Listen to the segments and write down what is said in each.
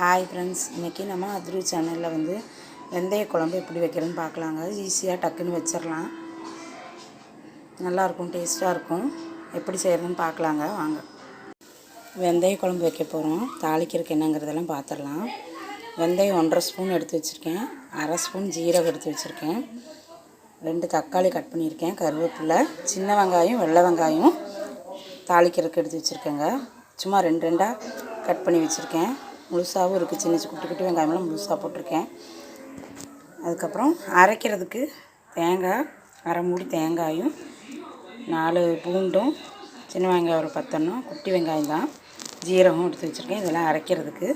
Hi friends இன்றைக்கி நம்ம அதிரு சேனலில் வந்து வெந்தய குழம்பு எப்படி வைக்கிறதுன்னு பார்க்கலாங்க. ஈஸியாக டக்குன்னு வச்சிடலாம் நல்லாயிருக்கும் டேஸ்ட்டாக இருக்கும். எப்படி செய்கிறதுன்னு பார்க்கலாங்க. வாங்க. வெந்தய குழம்பு வைக்க போகிறோம் தாளிக்கிறதுக்கு என்னங்கிறதெல்லாம் பார்த்துடலாம் வெந்தயம் ஒன்றரை ஸ்பூன் எடுத்து வச்சுருக்கேன். அரை ஸ்பூன் ஜீரகம் எடுத்து வச்சுருக்கேன். ரெண்டு தக்காளி கட் பண்ணியிருக்கேன். கருவேப்பிலை சின்ன வெங்காயம் வெள்ளை வெங்காயம் தாளிக்கிறதுக்கு எடுத்து வச்சுருக்கேங்க. சும்மா ரெண்டு ரெண்டாக கட் பண்ணி வச்சுருக்கேன். முழுசாகவும் இருக்குது சின்ன சின்ன குட்டி குட்டி வெங்காயமெல்லாம் முழுசாக போட்டிருக்கேன். அதுக்கப்புறம் அரைக்கிறதுக்கு தேங்காய் அரை மூடி தேங்காயும் நாலு பூண்டும் சின்ன வெங்காயம் ஒரு பத்தெண்ணம் குட்டி வெங்காயம் தான். ஜீரகம் எடுத்து வச்சுருக்கேன். இதெல்லாம் அரைக்கிறதுக்கு.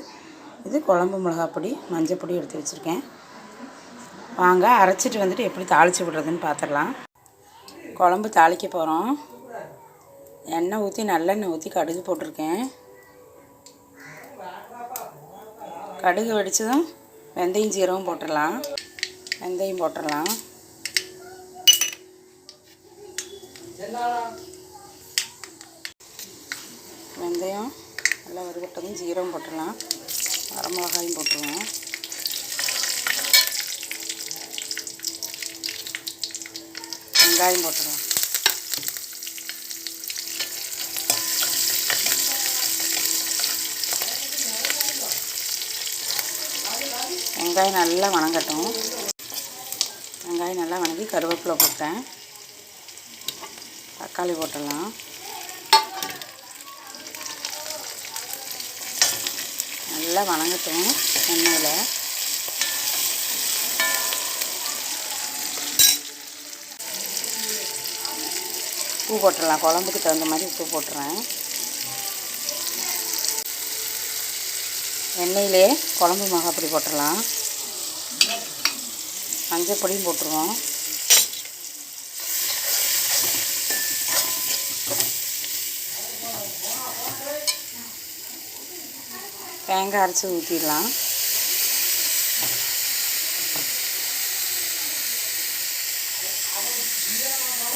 இது குழம்பு மிளகாப்பொடி மஞ்சள் பொடி எடுத்து வச்சுருக்கேன். வாங்க அரைச்சிட்டு வந்துட்டு எப்படி தாளித்து விடுறதுன்னு பார்த்துடலாம் குழம்பு தாளிக்க போகிறோம் எண்ணெய் ஊற்றி நல்லெண்ணெய் ஊற்றி கடுகு போட்டிருக்கேன். கடுகு வெடிச்சதும் வெந்தயம் ஜீரகம் போட்டுடலாம். வெந்தயம் போட்டுடலாம். வெந்தயம் நல்லா வறுகட்டதும் ஜீரகம் போட்டுடலாம். வரமிளகாயும் போட்டுருவோம். வெங்காயம் போட்டுடலாம். வெங்காயம் நல்லா வணங்கட்டும். வெங்காயம் நல்லா வணங்கி கருவேப்பிலை போட்டேன். தக்காளி போட்டுடலாம். நல்லா வணங்கட்டும் எண்ணெயில். உப்பு போட்டுடலாம். குழம்புக்கு தகுந்த மாதிரி உப்பு போட்டுறேன். எண்ணெயிலே குழம்பு மிளகாப்பொடி போட்டுடலாம். மஞ்சள் பொடியும் போட்டுருவோம். தேங்காய் அரைச்சி ஊற்றிடலாம்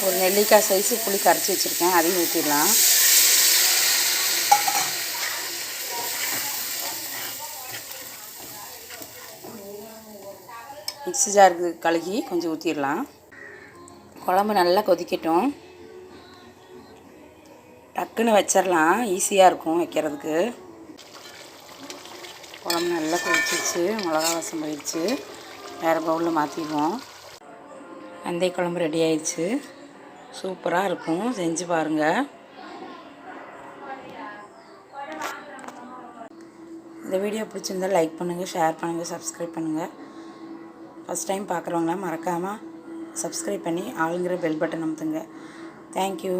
ஒரு நெல்லிக்காய் சைஸு புளி கரைச்சி வச்சுருக்கேன். அதையும் ஊற்றிடலாம் மிக்ஸி ஜாருக்கு கழுகி கொஞ்சம் ஊற்றிடலாம் குழம்பு நல்லா கொதிக்கட்டும். டக்குன்னு வச்சிடலாம் ஈஸியாக இருக்கும் வைக்கிறதுக்கு. குழம்பு நல்லா கொதிச்சிருச்சு மிளகா வாசம் போயிடுச்சு வேறு பவுலில் மாற்றிடுவோம் வெந்தய குழம்பு ரெடி ஆயிடுச்சு சூப்பராக இருக்கும் செஞ்சு பாருங்கள் இந்த வீடியோ பிடிச்சிருந்தால் லைக் பண்ணுங்கள் ஷேர் பண்ணுங்கள் சப்ஸ்கிரைப் பண்ணுங்கள் ஃபஸ்ட் டைம் பார்க்குறவங்களாம் மறக்காமல் சப்ஸ்கிரைப் பண்ணி ஆளுங்கிற பெல் பட்டன் அமுத்துங்க. தேங்க்யூ